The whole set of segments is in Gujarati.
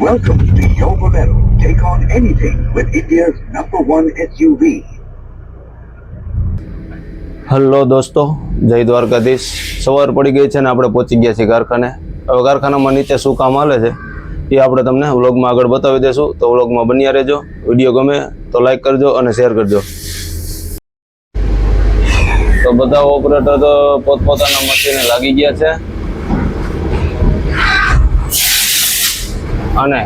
Welcome to Yo Bolero. Take on anything with India's number one SUV. Hello દોસ્તો જય દ્વારકાધીશ સવાર પડી ગઈ છે ને આપણે પહોંચી ગયા છીએ કારખાને હવે કારખાનામાં નીચે શું કામ હાલે છે, એ આપણે તમને વ્લોગમાં આગળ બતાવી દઈશું તો વ્લોગમાં બન્યા રહેજો. વીડિયો ગમે તો લાઈક કરજો અને શેર કરજો. તો બધા ઓપરેટર પોતપોતાના મશીને લાગી ગયા છે. અને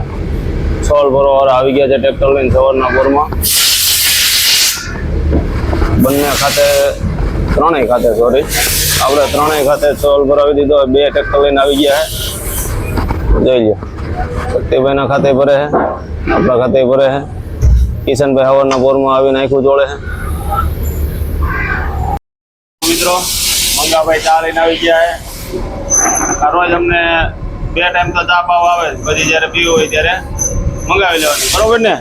સોલ ભરવાવાળા આવી ગયા છે ટ્રેક્ટર લઈને સવારના પોરમાં. બંને ખાતે, ત્રણેય ખાતે સોરી આપણે ત્રણેય ખાતે સોલ ભરાવી દીધો. બે ટ્રેક્ટર લઈને આવી ગયા છે. જોઈ લો શક્તિભાઈના ખાતે ભરે છે. આપણા ખાતે ભરે છે. કિશનભાઈ હવારના બોરમાં આવીને નાખ્યું જોડે છે. મિત્રો, મંગાભાઈ ચા લઈને આવી ગયા છે. આ રોજ અમને બે ટાઈમ તો ચા પાવ આવે પછી જ્યારે પીવું હોય ત્યારે મંગાવી લેવાની. બરોબર ને?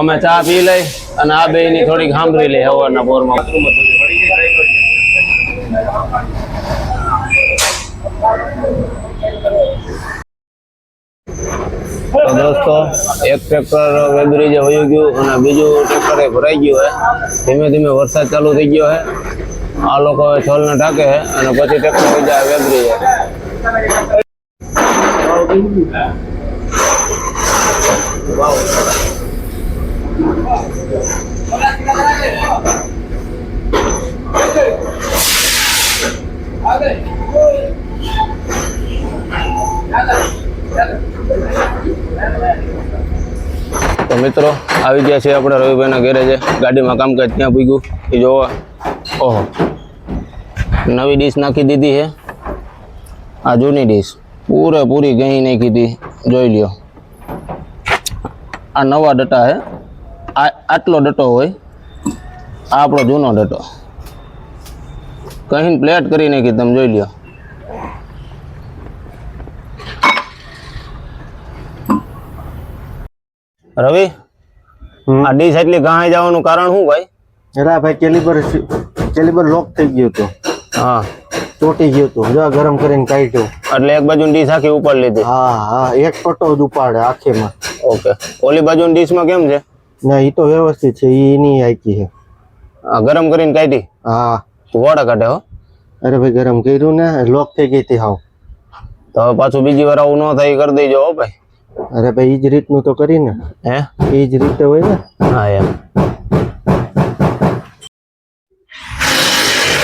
અમે ચા પી લઈ અને આ બે ની થોડીક સાંભળી લઈ હવારના પોરમાં. તો દોસ્તો, એક ટ્રેક્ટર વેગરી જે વયું ગયું અને બીજું ટ્રેક્ટર ભરાઈ ગયું હે. ધીમે ધીમે વરસાદ ચાલુ થઈ ગયો હે. આ લોકો છોલને ઢાકે અને પછી ટ્રેક્ટર થઈ જાય મિત્રો, આવી ગયા છે આપણે રવિભાઈના ઘેરે છે ગાડીમાં કામકાજ ત્યાં પૂગ્યું. એ જોવા. ઓહો. નવી ડીશ નાખી દીધી છે. આ જૂની ડીશ. પૂરેપૂરી ગઈ નાખી હતી. જોઈ લ્યો. આ નવા ડટા છે. આ આટલો ડટો હોય, આ આપણો જૂનો ડટો. કહીને પ્લેટ કરી નાખી તમે જોઈ લ્યો. રવિ આ ડીશ એટલી ગાય જવાનું કારણ શું ભાઈ? એલા ભાઈ કેલિબર કેલિબર લોક થઈ ગયું હતું. હા. ચોટી ગયું હતું. જો ગરમ કરીને કાઢ્યો. એટલે એક બાજુ ડીશ આખી ઉપર લીધી? હા હા એક પટ્ટો જ ઉપાડે આખીમાં. ઓકે. ઓલી બાજુ ડીશમાં કેમ છે? ના એ તો વ્યવસ્થિત છે એ એની આખી છે. હા ગરમ કરીને કાઢી? હા. વોડા કાઢે હો. અરે ભાઈ ગરમ કર્યું ને લોક થઈ ગઈ હતી હાવ. તો પાછું બીજી વાર આવું ન થાય કરી દેજો હો ભાઈ. અરે ભાઈ એ જ રીતનું તો કરીને. હે? એ જ રીતે હોય ને? હા એમ.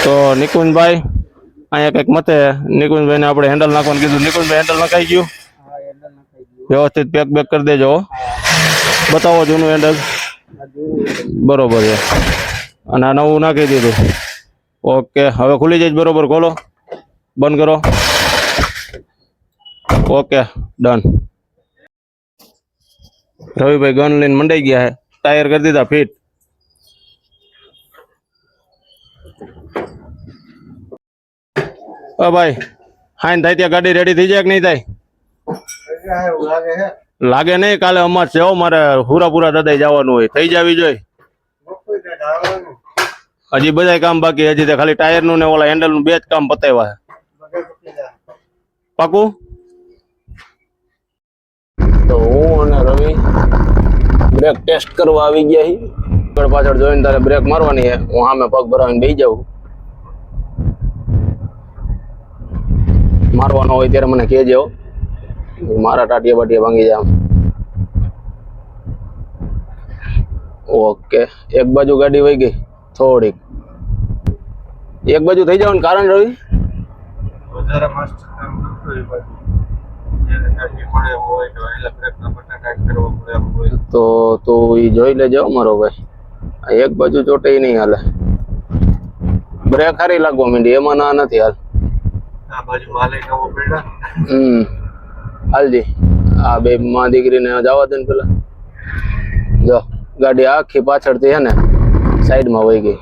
તો નિકુંજભાઈ અહીંયા કંઈક મતે નિકુંજભાઈને આપણે હેન્ડલ નાખવાનું કીધું. નિકુંજભાઈ હેન્ડલ નખાઈ ગયું? વ્યવસ્થિત પેક બેક કરી દેજો બતાવો જૂનું હેન્ડલ બરોબર છે. અને આ નવું નાખી દીધું. ઓકે હવે ખુલી જાય બરોબર ખોલો. બંધ કરો. ઓકે ડન રવિભાઈ ગન લઈને મંડાઈ ગયા હે. ટાયર કરી દીધા, ફિટ. ઓ ભાઈ, હાઈન થાય ત્યાં ગાડી રેડી થઈ જાય કે નહીં થાય? લાગે નહીં, કાલે અમાર છે મારે પૂરા પૂરા દાદા જવાનું હોય. થઈ જાવી જોઈએ હજી બધા કામ બાકી, હજી ખાલી ટાયરનું ને ઓલા હેન્ડલનું બે જ કામ પતાવ્યા પાકું તો હું અને રવિ. બ્રેક ટેસ્ટ કરવા આવી ગયા છીએ આગળ પાછળ જોઈને તારે બ્રેક મારવાની છે હું સામે પગ ભરાવીને બેસી જાઉં. મારવાનો હોય ત્યારે મને કહેજે હો. મારા ટાટિયા બાટિયા ભાંગી જાય આમ. ઓકે. એક બાજુ ગાડી વહી ગઈ. થોડીક. એક બાજુ થઈ જવાનું કારણ, રવિ? વધારે માસ્ટર કામ કરતો હોય બાજુ. એને કાઢી પડે હોય તો તો ઈ જોઈ લેજો મારો ભાઈ. એક બાજુ ચોટે નહીં હાલે. બ્રેક હારી લાગવા માંડી, એમાં ના નથી હાલ. હમ. હાલજી. આ બે માં દીકરીને જવા દે ને પેલા. જો, ગાડી આખી પાછળથી હે ને, સાઈડમાં વહી ગઈ.